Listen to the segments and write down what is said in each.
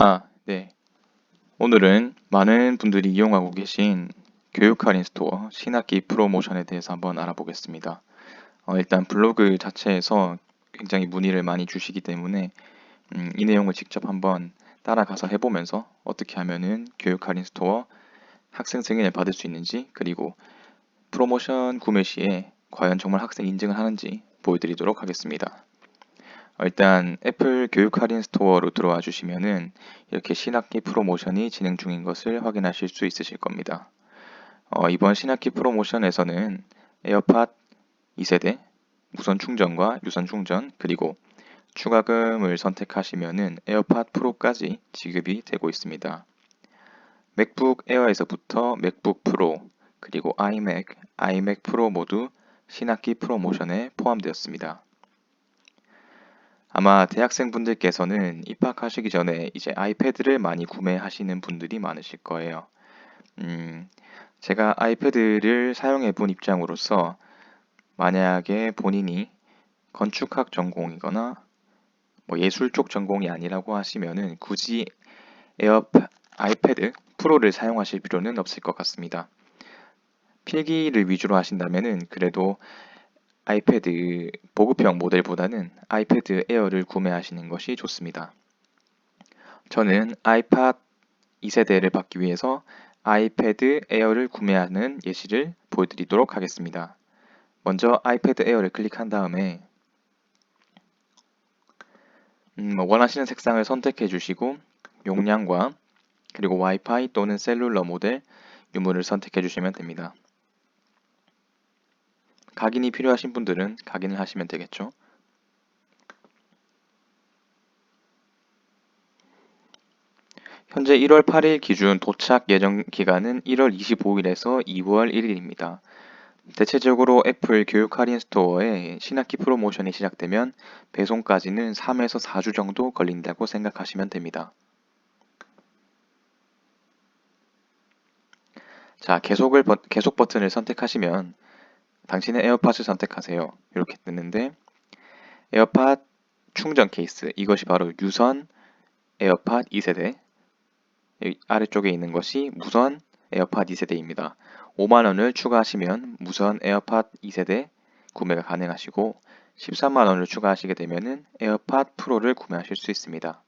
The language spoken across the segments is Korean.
아, 네. 오늘은 많은 분들이 이용하고 계신 교육 할인 스토어 신학기 프로모션에 대해서 한번 알아보겠습니다. 어, 일단 블로그 자체에서 굉장히 문의를 많이 주시기 때문에 음, 이 내용을 직접 한번 따라가서 해보면서 어떻게 하면은 교육 할인 스토어 학생 승인을 받을 수 있는지 그리고 프로모션 구매 시에 과연 정말 학생 인증을 하는지 보여드리도록 하겠습니다. 어, 일단 애플 교육 할인 스토어로 들어와 주시면은 이렇게 신학기 프로모션이 진행 중인 것을 확인하실 수 있으실 겁니다. 어, 이번 신학기 프로모션에서는 에어팟 2세대 무선 충전과 유선 충전 그리고 추가금을 선택하시면은 에어팟 프로까지 지급이 되고 있습니다. 맥북 에어에서부터 맥북 프로 그리고 아이맥, 아이맥 프로 모두 신학기 프로모션에 포함되었습니다. 아마 대학생분들께서는 입학하시기 전에 이제 아이패드를 많이 구매하시는 분들이 많으실 거예요. 음, 제가 아이패드를 사용해 본 입장으로서 만약에 본인이 건축학 전공이거나 뭐 예술 쪽 전공이 아니라고 하시면은 굳이 에어 아이패드 프로를 사용하실 필요는 없을 것 같습니다. 필기를 위주로 하신다면은 그래도 아이패드 보급형 모델보다는 아이패드 에어를 구매하시는 것이 좋습니다. 저는 아이팟 2세대를 받기 위해서 아이패드 에어를 구매하는 예시를 보여드리도록 하겠습니다. 먼저 아이패드 에어를 클릭한 다음에 음, 뭐 원하시는 색상을 선택해 주시고 용량과 그리고 와이파이 또는 셀룰러 모델 유무를 선택해 주시면 됩니다. 각인이 필요하신 분들은 각인을 하시면 되겠죠. 현재 1월 8일 기준 도착 예정 기간은 1월 25일에서 2월 1일입니다. 대체적으로 애플 교육 할인 스토어의 신학기 프로모션이 시작되면 배송까지는 3에서 4주 정도 걸린다고 생각하시면 됩니다. 자, 계속을 계속 버튼을 선택하시면 당신의 에어팟을 선택하세요. 이렇게 뜨는데 에어팟 충전 케이스 이것이 바로 유선 에어팟 2세대 아래쪽에 있는 것이 무선 에어팟 2세대입니다. 5만원을 추가하시면 무선 에어팟 2세대 구매가 가능하시고 13만원을 추가하시게 되면 에어팟 프로를 구매하실 수 있습니다.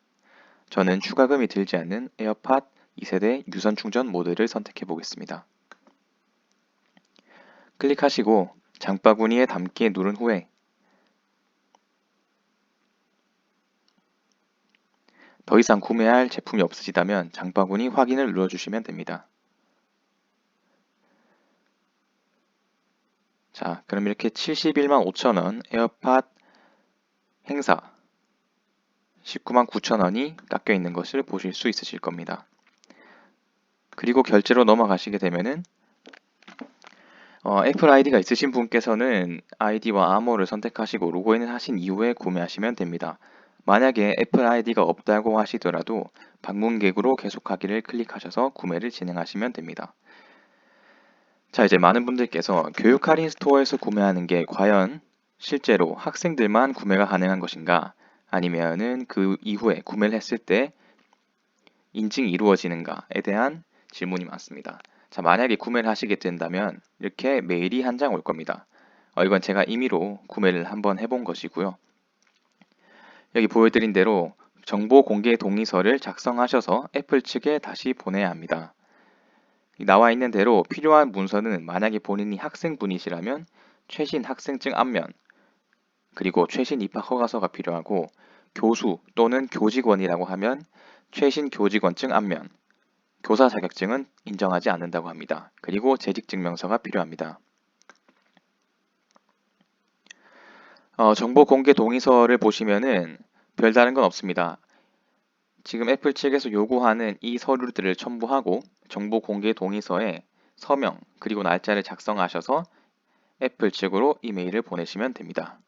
저는 추가금이 들지 않는 에어팟 2세대 유선 충전 모드를 선택해 보겠습니다. 클릭하시고 장바구니에 담기에 누른 후에 더 이상 구매할 제품이 없으시다면 장바구니 확인을 눌러주시면 됩니다. 자, 그럼 이렇게 71만 5천원 에어팟 행사 19만 9천원이 깎여 있는 것을 보실 수 있으실 겁니다. 그리고 결제로 넘어가시게 되면은 어, 애플 아이디가 있으신 분께서는 아이디와 암호를 선택하시고 로그인을 하신 이후에 구매하시면 됩니다. 만약에 애플 아이디가 없다고 하시더라도 방문객으로 계속하기를 클릭하셔서 구매를 진행하시면 됩니다. 자 이제 많은 분들께서 교육 할인 스토어에서 구매하는 게 과연 실제로 학생들만 구매가 가능한 것인가 아니면은 그 이후에 구매를 했을 때 인증이 이루어지는가에 대한 질문이 많습니다. 자, 만약에 구매를 하시게 된다면 이렇게 메일이 한 장 올 겁니다. 어, 이건 제가 임의로 구매를 한번 해본 것이고요. 여기 보여드린 대로 정보 공개 동의서를 작성하셔서 애플 측에 다시 보내야 합니다. 나와 있는 대로 필요한 문서는 만약에 본인이 학생분이시라면 최신 학생증 앞면 그리고 최신 입학 허가서가 필요하고 교수 또는 교직원이라고 하면 최신 교직원증 앞면 교사 자격증은 인정하지 않는다고 합니다. 그리고 재직증명서가 필요합니다. 어, 정보 공개 동의서를 보시면은 별다른 건 없습니다. 지금 애플 측에서 요구하는 이 서류들을 첨부하고 정보 공개 동의서에 서명 그리고 날짜를 작성하셔서 애플 측으로 이메일을 보내시면 됩니다.